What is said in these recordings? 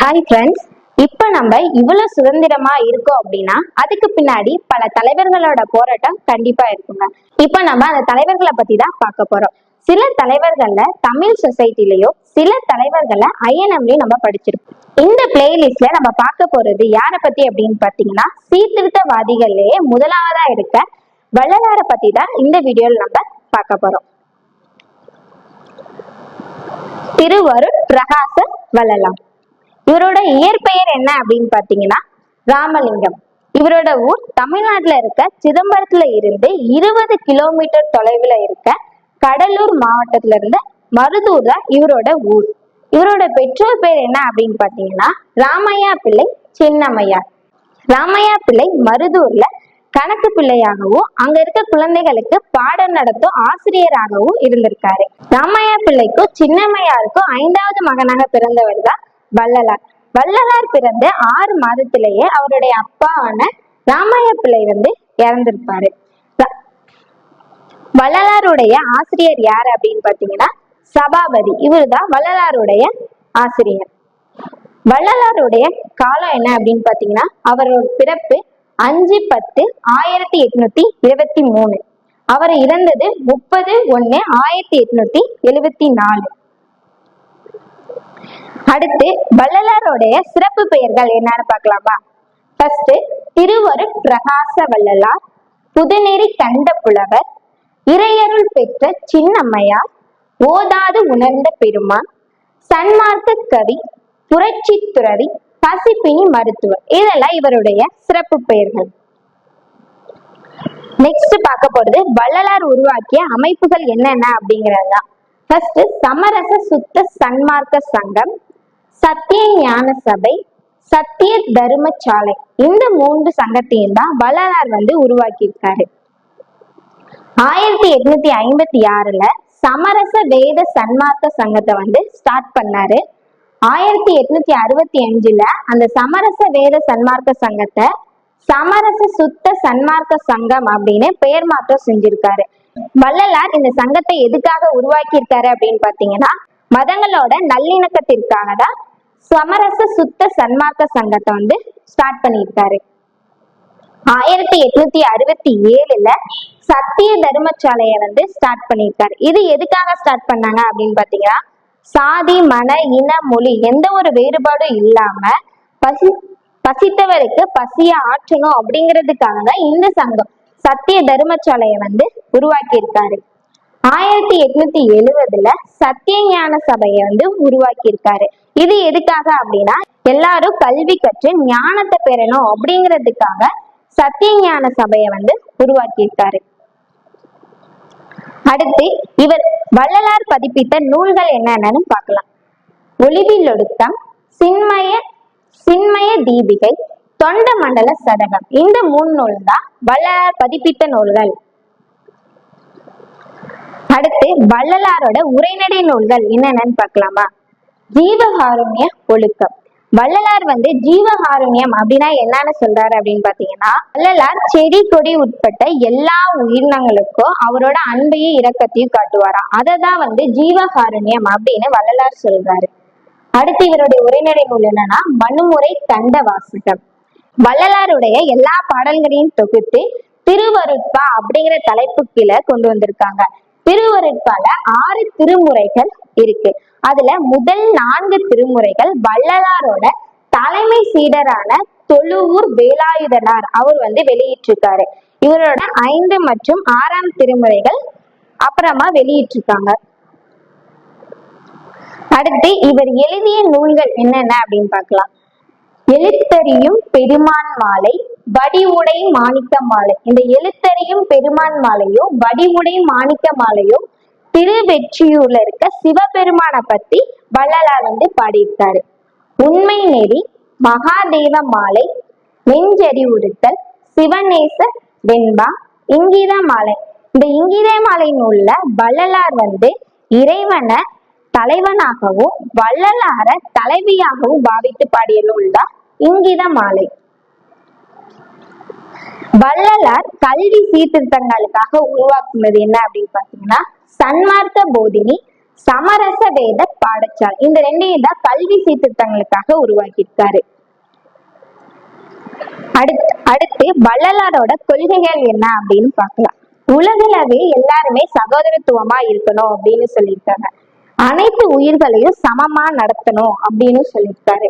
Hi friends இப்ப நம்ம இவ்வளவு சுதந்திரமா இருக்கோம் அப்படின்னா அதுக்கு பின்னாடி பல தலைவர்களோட போராட்டம் கண்டிப்பா இருக்குங்க. இப்ப நம்ம அந்த தலைவர்களை பத்தி தான் பார்க்க போறோம். சில தலைவர்கள்ல தமிழ் சொசைட்டிலயோ சில தலைவர்களை ஐஎன்எம்லயும் நம்ம படிச்சிருப்போம். இந்த பிளேலிஸ்ட்ல நம்ம பார்க்க போறது யாரை பத்தி அப்படின்னு பாத்தீங்கன்னா சீர்திருத்தவாதிகள்லயே முதலாவதா இருக்க வள்ளலார பத்தி தான் இந்த வீடியோல நம்ம பார்க்க போறோம். திருவருட் பிரகாச வள்ளலாம் இவரோட இயற்பெயர் என்ன அப்படின்னு பாத்தீங்கன்னா ராமலிங்கம். இவரோட ஊர் தமிழ்நாட்டுல இருக்க சிதம்பரத்துல இருந்து இருபது கிலோமீட்டர் தொலைவுல இருக்க கடலூர் மாவட்டத்துல இருந்து மருதூர் தான் இவரோட ஊர். இவரோட பெற்றோர் பேர் என்ன அப்படின்னு பாத்தீங்கன்னா ராமையா பிள்ளை சின்னம்மையார் ராமையா பிள்ளை மருதூர்ல கணக்கு பிள்ளையாகவும் அங்க இருக்க குழந்தைகளுக்கு பாடம் நடத்தும் ஆசிரியராகவும் இருந்திருக்காரு. ராமையா பிள்ளைக்கும் சின்னம்மையாருக்கும் ஐந்தாவது மகனாக பிறந்தவர் தான் வள்ளலார். வள்ளலார் பிறந்த ஆறு மாதத்திலேயே அவருடைய அப்பாவான ராமாய பிள்ளை வந்து இறந்திருப்பாரு. வள்ளலாருடைய ஆசிரியர் யாரு அப்படின்னு பாத்தீங்கன்னா சபாபதி. இவர்தான் வள்ளலாருடைய ஆசிரியர். வள்ளலாருடைய காலம் என்ன அப்படின்னு பாத்தீங்கன்னா அவரோட பிறப்பு அஞ்சு பத்து ஆயிரத்தி எட்நூத்தி இருபத்தி மூணு. அவர் இறந்தது முப்பது ஒண்ணு ஆயிரத்தி எட்நூத்தி எழுவத்தி நாலு. அடுத்து வள்ளலாருடைய சிறப்பு பெயர்கள் என்னன்னு பார்க்கலாமா? ஃபர்ஸ்ட் திருவரு பிரகாச வள்ளலார் புதுநெறி கண்ட புலவர் இறையருள் பெற்ற சின்னம்மையார் ஓதாது உணர்ந்த பெருமான் சன்மார்க்க கவி புரட்சி துறவி பசிப்பினி மருத்துவர். இதெல்லாம் இவருடைய சிறப்பு பெயர்கள். நெக்ஸ்ட் பார்க்க போறது வள்ளலார் உருவாக்கிய அமைப்புகள் என்னென்ன அப்படிங்கிறது தான் ஃபர்ஸ்ட் சமரச சுத்த சன்மார்க்க சங்கம் சத்திய ஞான சபை சத்திய தர்மசாலை இந்த மூன்று சங்கத்தையும் தான் வள்ளலார் வந்து உருவாக்கியிருக்காரு. ஆயிரத்தி எட்நூத்தி ஐம்பத்தி ஆறுல சமரச வேத சன்மார்க்க சங்கத்தை வந்து ஸ்டார்ட் பண்ணாரு. ஆயிரத்தி எட்நூத்தி அறுபத்தி அஞ்சுல அந்த சமரச வேத சன்மார்க்க சங்கத்தை சமரச சுத்த சன்மார்க்க சங்கம் அப்படின்னு பெயர் மாற்றம் செஞ்சிருக்காரு. வள்ளலார் இந்த சங்கத்தை எதுக்காக உருவாக்கி இருக்காரு அப்படின்னு பாத்தீங்கன்னா மதங்களோட நல்லிணக்கத்திற்காக தான் சமரச சுத்த சன்மார்க்க சங்கத்தை வந்து ஸ்டார்ட் பண்ணியிருக்காரு. ஆயிரத்தி எட்நூத்தி அறுபத்தி ஏழுல சத்திய தர்மசாலையை வந்து ஸ்டார்ட் பண்ணியிருக்காரு. இது எதுக்காக ஸ்டார்ட் பண்ணாங்க அப்படின்னு பாத்தீங்கன்னா சாதி மன இன மொழி எந்த ஒரு வேறுபாடும் இல்லாம பசி பசித்தவருக்கு பசிய ஆற்றணும் அப்படிங்கிறதுக்காக தான் இந்த சங்கம் சத்திய தர்மசாலையை வந்து உருவாக்கி இருக்காரு ஆயிரத்தி எட்நூத்தி எழுவதுல சத்திய ஞான சபையை வந்து உருவாக்கி இருக்காரு இது எதுக்காக அப்படின்னா எல்லாரும் கல்வி கற்று ஞானத்தை பெறணும் அப்படிங்கிறதுக்காக சத்திய ஞான சபையை வந்து உருவாக்கியிருக்காரு. அடுத்து இவர் வள்ளலார் பதிப்பித்த நூல்கள் என்னென்னு பார்க்கலாம். ஒளிவில் ஒடுக்கம் சின்மய சின்மய தீபிகை தொண்ட மண்டல சதகம். இந்த மூணு நூல் தான் வள்ளலார் பதிப்பித்த நூல்கள். அடுத்து வள்ளலாரோட உரைநடை நூல்கள் என்னென்னு பார்க்கலாமா? ஜீவகாருண்ய ஒழுக்கம். வள்ளலார் வந்து ஜீவகாருண்யம் அப்படின்னா என்னன்னு சொல்றாரு அப்படின்னு பாத்தீங்கன்னா வள்ளலார் செடி கொடி உட்பட்ட எல்லா உயிரினங்களுக்கும் அவரோட அன்பையும் இரக்கத்தையும் காட்டுவாராம். அதை தான் வந்து ஜீவகாருண்யம் அப்படின்னு வள்ளலார் சொல்றாரு. அடுத்து இவருடைய உரைநடை நூல் என்னன்னா மனுமுறை தண்ட வாசகம் வள்ளலாருடைய எல்லா பாடல்களையும் தொகுத்து திருவருட்பா அப்படிங்கிற தலைப்பு கீழே கொண்டு வந்திருக்காங்க. திருவருட்பால ஆறு திருமுறைகள் இருக்கு. அதுல முதல் நான்கு திருமுறைகள் வள்ளலாரோட தலைமை சீடரான தொழுவூர் வேலாயுதனார் அவர் வந்து வெளியிட்டிருக்காரு. இவரோட ஐந்து மற்றும் ஆறாம் திருமுறைகள் அப்புறமா வெளியிட்டிருக்காங்க. அடுத்து இவர் எழுதிய நூல்கள் என்னென்ன அப்படின்னு பார்க்கலாம். எழுத்தறியும் பெருமான் மாலை வடிவுடை மாணிக்க மாலை. இந்த எழுத்தறியும் பெருமான் மாலையும் வடிவுடை மாணிக்க மாலையும் திருவெற்றியூர்ல இருக்க சிவபெருமானை பத்தி வள்ளலார் வந்து பாடியிருக்காரு. உண்மை நெறி மகாதேவ மாலை நெஞ்சறிவுறுத்தல் சிவநேச வெண்பா இங்கித மாலை. இந்த இங்கித மாலை நூல்ல வள்ளலார் வந்து இறைவனை தலைவனாகவும் வள்ளலார தலைவியாகவும் பாவித்து பாடிய நூல் தான் இங்கித மாலை. வள்ளலார் கல்வி சீர்திருத்தங்களுக்காக உருவாக்குனது என்ன அப்படின்னு பாத்தீங்கன்னா சன்மார்க்க போதினி சமரச வேத பாடசாலை. இந்த ரெண்டையும் தான் கல்வி சீர்திருத்தங்களுக்காக உருவாக்கியிருக்காரு. அடுத்து அடுத்து வள்ளலாரோட கொள்கைகள் என்ன அப்படின்னு பார்க்கலாம். உலகளவில் எல்லாருமே சகோதரத்துவமா இருக்கணும் அப்படின்னு சொல்லியிருக்காங்க. அனைத்து உயிர்களையும் சமமா நடத்தணும் அப்படின்னு சொல்லியிருக்காரு.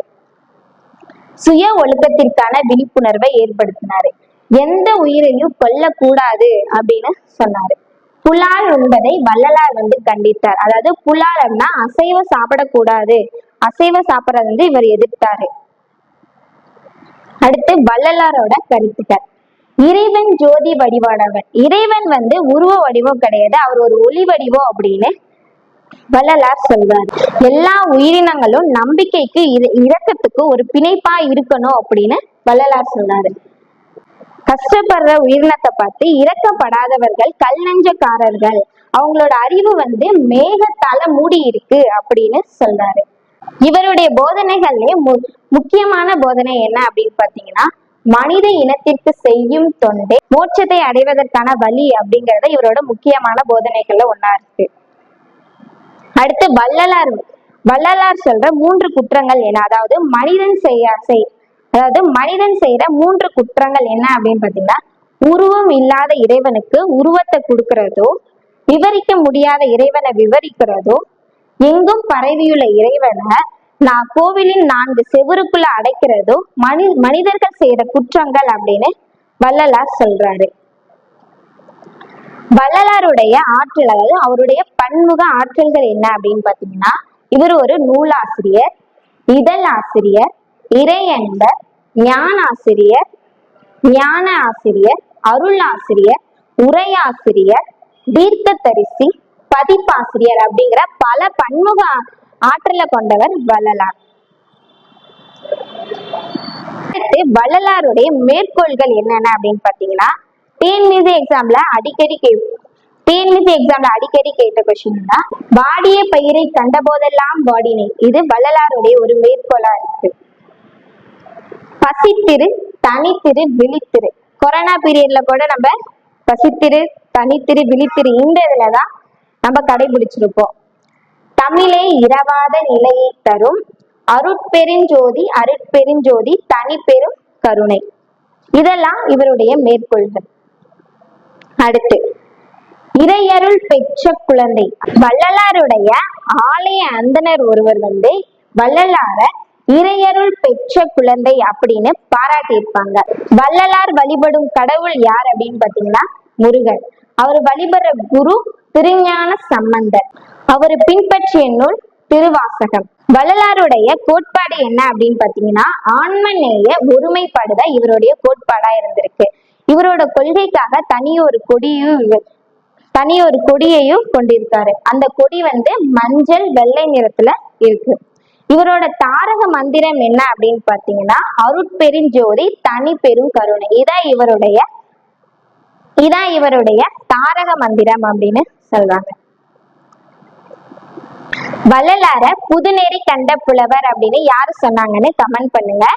சுய ஒழுக்கத்திற்கான விழிப்புணர்வை ஏற்படுத்தினாரு. எந்த உயிரையும் கொல்லக்கூடாது அப்படின்னு சொன்னாரு. புலால் உண்பதை வள்ளலார் வந்து கண்டித்தார். அதாவது புலால் அப்படின்னா அசைவ சாப்பிடக்கூடாது. அசைவ சாப்பிடறது வந்து இவர் எதிர்த்தாரு. அடுத்து வள்ளலாரோட கருத்துக்கள். இறைவன் ஜோதி வடிவானவன் இறைவன் வந்து உருவ வடிவம் கிடையாது. அவர் ஒரு ஒளி வடிவம் அப்படின்னு வள்ளலார் சொல்றாரு. எல்லா உயிரினங்களும் நம்பிக்கைக்கு இர- இரக்கத்துக்கு ஒரு பிணைப்பா இருக்கணும் அப்படின்னு வள்ளலார் சொல்றாரு கஷ்டப்படுற உயிரினத்தை பார்த்து இறக்கப்படாதவர்கள் கல் நெஞ்சக்காரர்கள் அவங்களோட அறிவு வந்து மேகத்தால மூடி இருக்கு அப்படின்னு சொல்றாரு. இவருடைய போதனைகள்லயே மு- முக்கியமான போதனை என்ன அப்படின்னு பாத்தீங்கன்னா மனித இனத்திற்கு செய்யும் தொண்டே மோட்சத்தை அடைவதற்கான வழி அப்படிங்கறத இவரோட முக்கியமான போதனைகள்ல ஒன்னா இருக்கு. அடுத்து வள்ளலார் வள்ளலார் சொல்ற மூன்று குற்றங்கள் என்ன? அதாவது மனிதன் செய்ய செய் அதாவது மனிதன் செய்யற மூன்று குற்றங்கள் என்ன அப்படின்னு பாத்தீங்கன்னா உருவம் இல்லாத இறைவனுக்கு உருவத்தை கொடுக்கறதோ விவரிக்க முடியாத இறைவனை விவரிக்கிறதோ எங்கும் பரவியுள்ள இறைவனை நான் கோவிலின் நான்கு செவருக்குள்ள அடைக்கிறதோ மனி மனிதர்கள் செய்யற குற்றங்கள் அப்படின்னு வள்ளலார் சொல்றாரு. வள்ளலாருடைய ஆற்றல் அதாவது அவருடைய பன்முக ஆற்றல்கள் என்ன அப்படின்னு பாத்தீங்கன்னா இவர் ஒரு நூலாசிரியர் இதழ் ஆசிரியர் இறையன்பர் ஞானாசிரியர் ஞான ஆசிரியர் அருள் ஆசிரியர் உரையாசிரியர் தீர்க்கதரிசி பதிப்பாசிரியர் அப்படிங்கிற பல பன்முக ஆற்றலை கொண்டவர் வள்ளலார். அடுத்து வள்ளலாருடைய மேற்கோள்கள் என்னென்ன அப்படின்னு பாத்தீங்கன்னா டிஎன்பிசி எக்ஸாம்ல அடிக்கடி கே டிஎன்பிசி எக்ஸாம்ல அடிக்கடி கேட்ட கொஸ்டின் தான் வாடிய பயிரை கண்ட போதெல்லாம் வாடினை இது வள்ளலாருடைய ஒரு மேற்கோளா இருக்கு. பசித்திரு தனித்திரு விழித்திரு. கொரோனா பீரியட்ல கூட நம்ம பசித்திரு தனித்திரு விழித்திரு இந்த இதுலதான் நம்ம கடைபிடிச்சிருப்போம். தமிழே இரவாத நிலையை தரும். அருட்பெருஞ்சோதி அருட்பெருஞ்சோதி தனிப்பெரும் கருணை. இதெல்லாம் இவருடைய மேற்கொள்கள். அடுத்து இறையருள் பெற்ற குழந்தை. வள்ளலாருடைய ஆலய அந்தணர் ஒருவர் வந்து வள்ளலார இறையருள் பெற்ற குழந்தை அப்படின்னு பாராட்டியிருப்பாங்க. வள்ளலார் வழிபடும் கடவுள் யார் அப்படின்னு பாத்தீங்கன்னா முருகன். அவர் வழிபடுற குரு திருஞான சம்பந்தர். அவர் பின்பற்றிய நூல் திருவாசகம். வள்ளலாருடைய கோட்பாடு என்ன அப்படின்னு பாத்தீங்கன்னா ஆன்மநேய ஒருமைப்பாடுதான் இவருடைய கோட்பாடா இருந்திருக்கு. இவரோட கொள்கைக்காக தனி ஒரு கொடியும் இவர் தனி ஒரு கொடியையும் கொண்டிருக்காரு. அந்த கொடி வந்து மஞ்சள் வெள்ளை நிறத்துல இருக்கு. இவரோட தாரக மந்திரம் என்ன அப்படின்னு பாத்தீங்கன்னா அருட்பெருஞ்சோதி தனி பெரும் கருணை. இதான் இவருடைய இதான் இவருடைய தாரக மந்திரம் அப்படின்னு சொல்றாங்க. வள்ளலார புதுநெறி கண்ட புலவர் அப்படின்னு யாரு சொன்னாங்கன்னு கமெண்ட் பண்ணுங்க.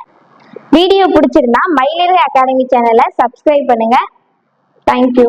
வீடியோ பிடிச்சிருந்தா மயிலிறு அகாடமி சேனலை சப்ஸ்கிரைப் பண்ணுங்க. Thank you